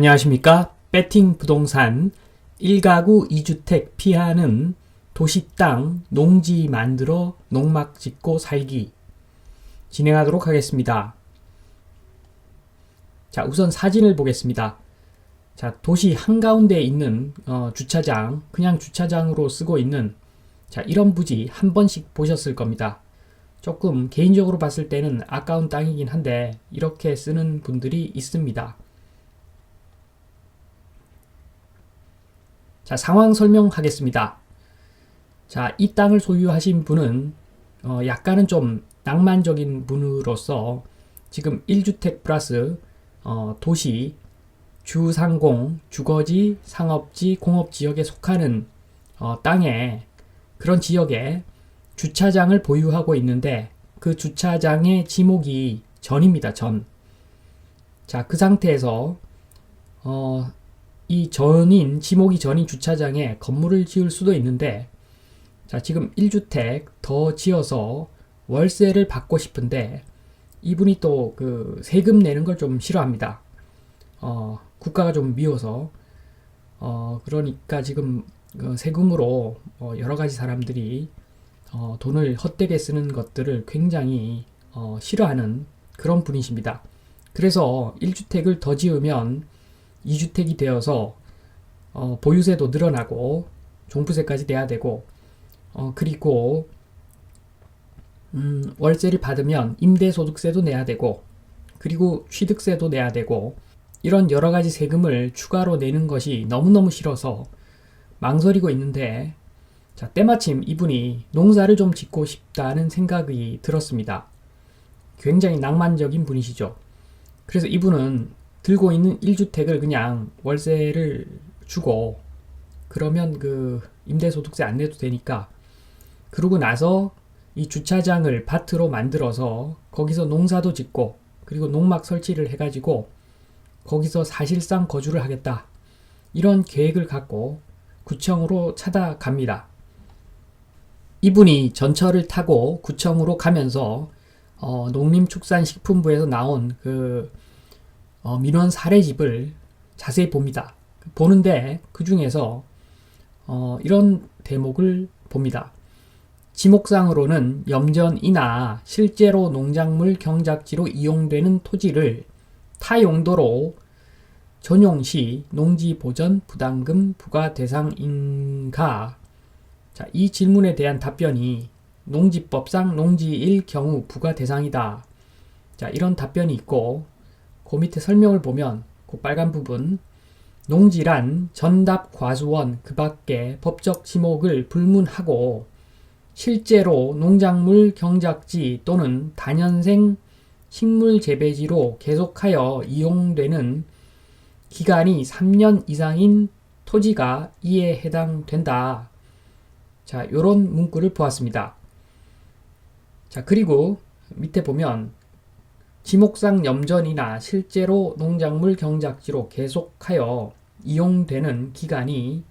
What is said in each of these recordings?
안녕하십니까? 배팅 부동산 1가구 2주택 피하는 도시 땅 농지 만들어 농막 짓고 살기 진행하도록 하겠습니다. 자, 우선 사진을 보겠습니다. 자, 도시 한가운데에 있는 어, 주차장, 그냥 주차장으로 쓰고 있는 자, 이런 부지 한 번씩 보셨을 겁니다. 조금 개인적으로 봤을 때는 아까운 땅이긴 한데 이렇게 쓰는 분들이 있습니다. 자, 상황 설명하겠습니다. 자, 이 땅을 소유하신 분은 어, 약간은 좀 낭만적인 분으로서 지금 1주택 플러스 어, 도시, 주상공, 주거지, 상업지, 공업지역에 속하는 어, 땅에 그런 지역에 주차장을 보유하고 있는데 그 주차장의 지목이 전입니다. 전. 자, 그 상태에서 어, 이 전인 지목이 전인 주차장에 건물을 지을 수도 있는데 자, 지금 1주택 더 지어서 월세를 받고 싶은데 이분이 또 그 세금 내는 걸 좀 싫어합니다. 어, 국가가 좀 미워서 어, 그러니까 지금 그 세금으로 어, 여러 가지 사람들이 어, 돈을 헛되게 쓰는 것들을 굉장히 어, 싫어하는 그런 분이십니다. 그래서 1주택을 더 지으면 2주택이 되어서 어, 보유세도 늘어나고 종부세까지 내야 되고 어, 그리고 음, 월세를 받으면 임대소득세도 내야 되고 그리고 취득세도 내야 되고 이런 여러 가지 세금을 추가로 내는 것이 너무너무 싫어서 망설이고 있는데 자, 때마침 이분이 농사를 좀 짓고 싶다는 생각이 들었습니다. 굉장히 낭만적인 분이시죠. 그래서 이분은 들고 있는 1주택을 그냥 월세를 주고 그러면 그 임대소득세 안 내도 되니까 그러고 나서 이 주차장을 밭으로 만들어서 거기서 농사도 짓고 그리고 농막 설치를 해가지고 거기서 사실상 거주를 하겠다. 이런 계획을 갖고 구청으로 찾아갑니다. 이분이 전철을 타고 구청으로 가면서 어, 농림축산식품부에서 나온 그 어, 민원 사례집을 자세히 봅니다. 보는데 그 중에서 어, 이런 대목을 봅니다. 지목상으로는 염전이나 실제로 농작물 경작지로 이용되는 토지를 타 용도로 전용 시 농지 보전 부담금 부과 대상인가? 자, 이 질문에 대한 답변이 농지법상 농지일 경우 부과 대상이다. 자, 이런 답변이 있고 그 밑에 설명을 보면 그 빨간 부분 농지란 전답 과수원 그 밖에 법적 지목을 불문하고 실제로 농작물 경작지 또는 단연생 식물 재배지로 계속하여 이용되는 기간이 3년 이상인 토지가 이에 해당된다. 자, 요런 문구를 보았습니다. 자, 그리고 밑에 보면 지목상 염전이나 실제로 농작물 경작지로 계속하여 이용되는 기간이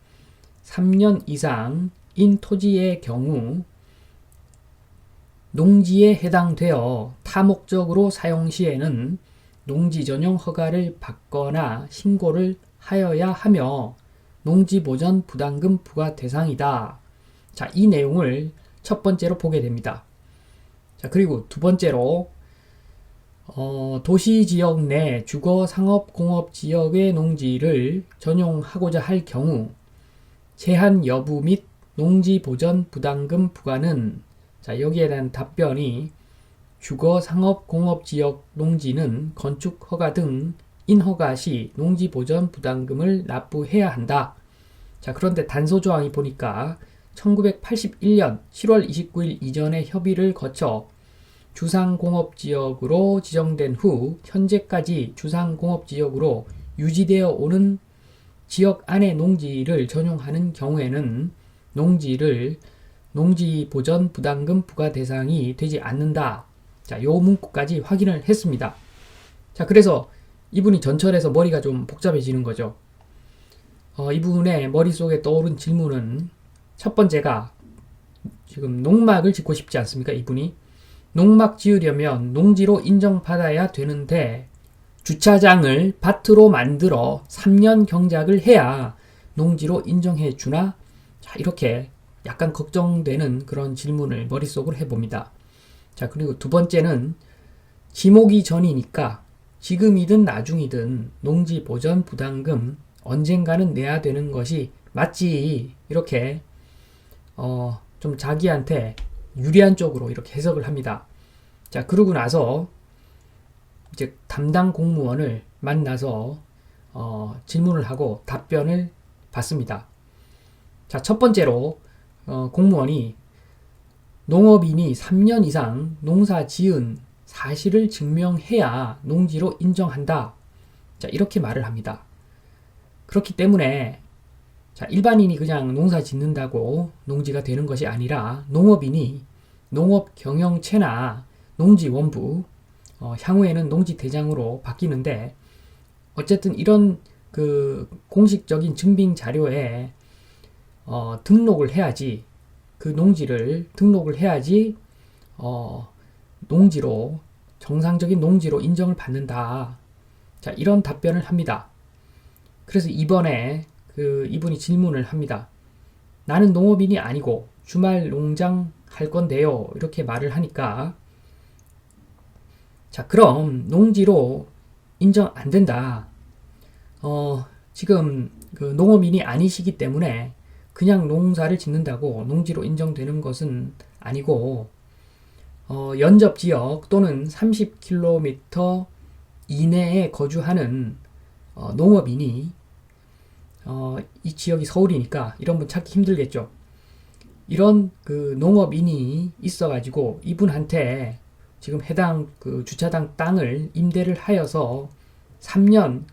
3년 이상인 토지의 경우 농지에 해당되어 타목적으로 사용 시에는 농지 전용 허가를 받거나 신고를 하여야 하며 농지 보전 부담금 부과 대상이다. 자, 이 내용을 첫 번째로 보게 됩니다. 자, 그리고 두 번째로 어, 도시 지역 내 주거 상업 공업 지역의 농지를 전용하고자 할 경우 제한 여부 및 농지 보전 부담금 부과는 자, 여기에 대한 답변이 주거 상업 공업 지역 농지는 건축 허가 등 인허가 시 농지 보전 부담금을 납부해야 한다. 자, 그런데 단서 조항이 보니까 1981년 10월 29일 이전에 협의를 거쳐 주상공업지역으로 지정된 후 현재까지 주상공업지역으로 유지되어 오는 지역 안의 농지를 전용하는 경우에는 농지를 농지 보전 부담금 부과 대상이 되지 않는다. 자, 요 문구까지 확인을 했습니다. 자, 그래서 이분이 전철에서 머리가 좀 복잡해지는 거죠. 어, 이분의 머릿속에 떠오른 질문은 첫 번째가 지금 농막을 짓고 싶지 않습니까? 이분이 농막 지으려면 농지로 인정받아야 되는데 주차장을 밭으로 만들어 3년 경작을 해야 농지로 인정해 주나? 자, 이렇게 약간 걱정되는 그런 질문을 머릿속으로 해봅니다. 자, 그리고 두 번째는 지목이 전이니까 지금이든 나중이든 농지 보전 부담금 언젠가는 내야 되는 것이 맞지. 이렇게 어, 좀 자기한테 유리한 쪽으로 이렇게 해석을 합니다. 자, 그러고 나서 이제 담당 공무원을 만나서 어, 질문을 하고 답변을 받습니다. 자, 첫 번째로 어, 공무원이 농업인이 3년 이상 농사 지은 사실을 증명해야 농지로 인정한다. 자, 이렇게 말을 합니다. 그렇기 때문에 자, 일반인이 그냥 농사 짓는다고 농지가 되는 것이 아니라 농업인이 농업 경영체나 농지 원부, 어, 향후에는 농지 대장으로 바뀌는데 어쨌든 이런 그 공식적인 증빙 자료에 어, 등록을 해야지 그 농지를 등록을 해야지 어, 농지로 정상적인 농지로 인정을 받는다. 자, 이런 답변을 합니다. 그래서 이번에 그 이분이 질문을 합니다. 나는 농업인이 아니고 주말 농장 할 건데요. 이렇게 말을 하니까 자, 그럼 농지로 인정 안 된다. 어, 지금 그 농업인이 아니시기 때문에 그냥 농사를 짓는다고 농지로 인정되는 것은 아니고 어, 연접 지역 또는 30km 이내에 거주하는 어, 농업인이 어, 이 지역이 서울이니까 이런 분 찾기 힘들겠죠. 이런 그 농업인이 있어가지고 이분한테 지금 해당 그 주차장 땅을 임대를 하여서 3년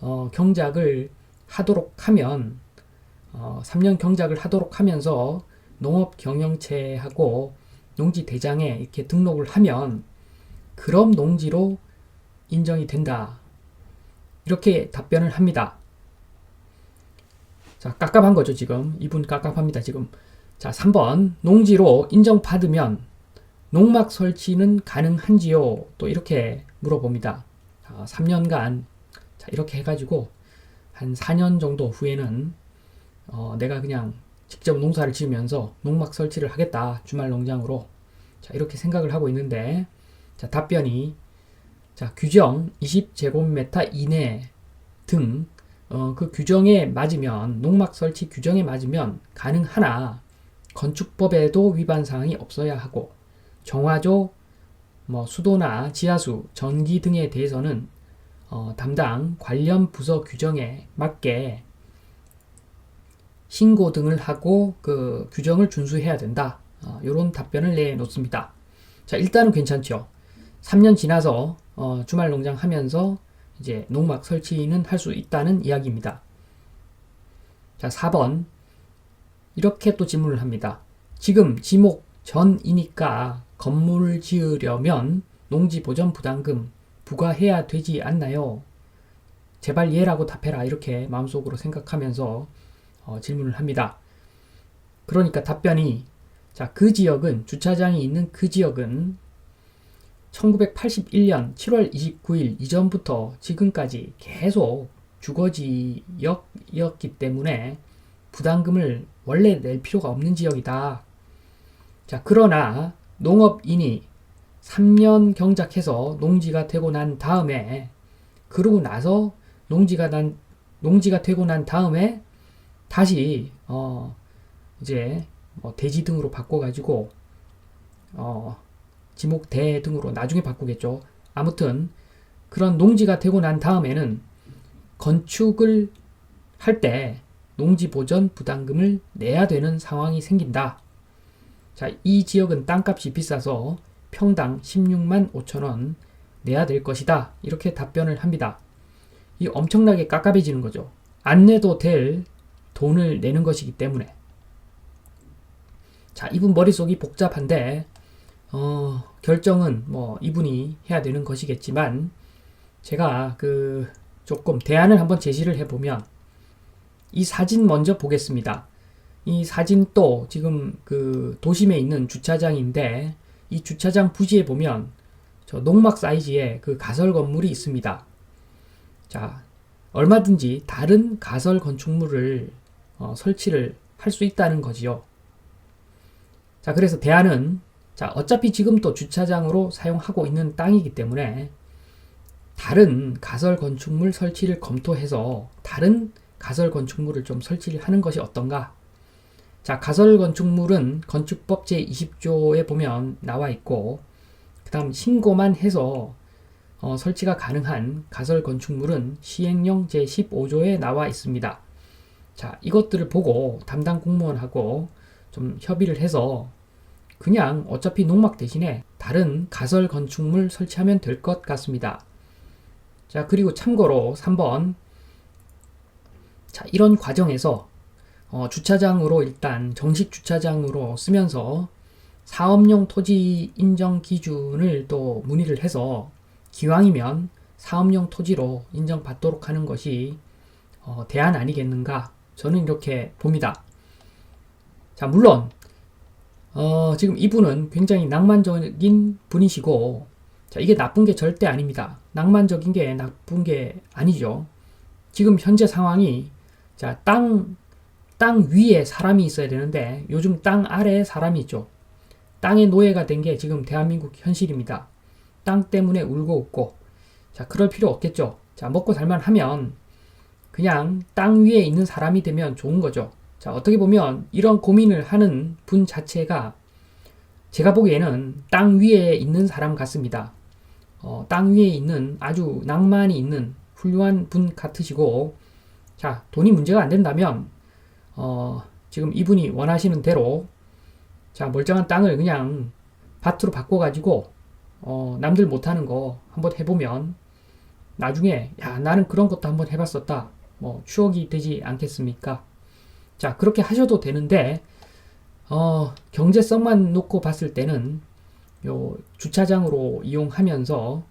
어, 경작을 하도록 하면 어, 3년 경작을 하도록 하면서 농업 경영체하고 농지 대장에 이렇게 등록을 하면 그럼 농지로 인정이 된다. 이렇게 답변을 합니다. 자, 깝깝한 거죠, 지금. 이분 깝깝합니다, 지금. 자, 3번. 농지로 인정받으면 농막 설치는 가능한지요? 또 이렇게 물어봅니다. 자, 3년간 자, 이렇게 해가지고 한 4년 정도 후에는 어, 내가 그냥 직접 농사를 지으면서 농막 설치를 하겠다. 주말 농장으로. 자, 이렇게 생각을 하고 있는데 자, 답변이 자, 규정 20제곱미터 이내 등 어, 그 규정에 맞으면 농막 설치 규정에 맞으면 가능하나 건축법에도 위반 사항이 없어야 하고 정화조 뭐 수도나 지하수, 전기 등에 대해서는 어, 담당 관련 부서 규정에 맞게 신고 등을 하고 그 규정을 준수해야 된다. 어, 이런 답변을 내놓습니다. 자, 일단은 괜찮죠. 3년 지나서 어, 주말 농장 하면서 이제 농막 설치는 할 수 있다는 이야기입니다. 자, 4번. 이렇게 또 질문을 합니다. 지금 지목 전이니까 건물을 지으려면 농지 보전 부담금 부과해야 되지 않나요? 제발 예라고 답해라. 이렇게 마음속으로 생각하면서 어, 질문을 합니다. 그러니까 답변이 자, 그 지역은 주차장이 있는 그 지역은 1981년 7월 29일 이전부터 지금까지 계속 주거지역이었기 때문에 부담금을 원래 낼 필요가 없는 지역이다. 자, 그러나 농업인이 3년 경작해서 농지가 되고 난 다음에 그러고 나서 농지가 난 농지가 되고 난 다음에 다시 어 이제 뭐 대지 등으로 바꿔 가지고 어 지목 대 등으로 나중에 바꾸겠죠. 아무튼 그런 농지가 되고 난 다음에는 건축을 할 때 농지 보전 부담금을 내야 되는 상황이 생긴다. 자, 이 지역은 땅값이 비싸서 평당 16만 5천 원 내야 될 것이다. 이렇게 답변을 합니다. 이 엄청나게 깝깝해지는 거죠. 안 내도 될 돈을 내는 것이기 때문에. 자, 이분 머릿속이 복잡한데 어, 결정은 뭐 이분이 해야 되는 것이겠지만 제가 그 조금 대안을 한번 제시를 해보면 이 사진 먼저 보겠습니다. 이 사진 또 지금 그 도심에 있는 주차장인데 이 주차장 부지에 보면 저 농막 사이즈의 그 가설 건물이 있습니다. 자, 얼마든지 다른 가설 건축물을 어, 설치를 할 수 있다는 거지요. 자, 그래서 대안은 자, 어차피 지금 또 주차장으로 사용하고 있는 땅이기 때문에 다른 가설 건축물 설치를 검토해서 다른 가설 건축물을 좀 설치를 하는 것이 어떤가? 자, 가설 건축물은 건축법 제20조에 보면 나와 있고, 그 다음 신고만 해서 어, 설치가 가능한 가설 건축물은 시행령 제15조에 나와 있습니다. 자, 이것들을 보고 담당 공무원하고 좀 협의를 해서 그냥 어차피 농막 대신에 다른 가설 건축물 설치하면 될 것 같습니다. 자, 그리고 참고로 3번. 자, 이런 과정에서 어, 주차장으로 일단 정식 주차장으로 쓰면서 사업용 토지 인정 기준을 또 문의를 해서 기왕이면 사업용 토지로 인정받도록 하는 것이 어, 대안 아니겠는가? 저는 이렇게 봅니다. 자, 물론 어, 지금 이분은 굉장히 낭만적인 분이시고 자, 이게 나쁜 게 절대 아닙니다. 낭만적인 게 나쁜 게 아니죠. 지금 현재 상황이 자, 땅, 땅 위에 사람이 있어야 되는데 요즘 땅 아래에 사람이 있죠. 땅의 노예가 된 게 지금 대한민국 현실입니다. 땅 때문에 울고 웃고. 자, 그럴 필요 없겠죠. 자, 먹고 살만 하면 그냥 땅 위에 있는 사람이 되면 좋은 거죠. 자, 어떻게 보면 이런 고민을 하는 분 자체가 제가 보기에는 땅 위에 있는 사람 같습니다. 어, 땅 위에 있는 아주 낭만이 있는 훌륭한 분 같으시고, 자, 돈이 문제가 안 된다면, 어, 지금 이분이 원하시는 대로, 자, 멀쩡한 땅을 그냥 밭으로 바꿔가지고, 어, 남들 못하는 거 한번 해보면, 나중에, 야, 나는 그런 것도 한번 해봤었다. 뭐, 추억이 되지 않겠습니까? 자, 그렇게 하셔도 되는데, 어, 경제성만 놓고 봤을 때는 요 주차장으로 이용하면서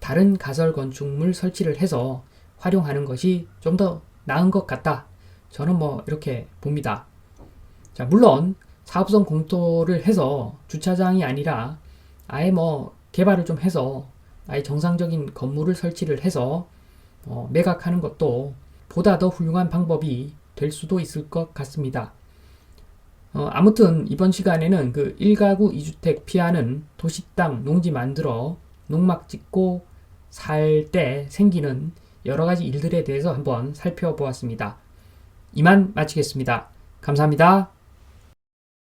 다른 가설 건축물 설치를 해서 활용하는 것이 좀 더 나은 것 같다. 저는 뭐 이렇게 봅니다. 자, 물론 사업성 공토를 해서 주차장이 아니라 아예 뭐 개발을 좀 해서 아예 정상적인 건물을 설치를 해서 어, 매각하는 것도 보다 더 훌륭한 방법이 될 수도 있을 것 같습니다. 어, 아무튼 이번 시간에는 그 1가구 2주택 피하는 도시 땅 농지 만들어 농막 짓고 살 때 생기는 여러 가지 일들에 대해서 한번 살펴보았습니다. 이만 마치겠습니다. 감사합니다.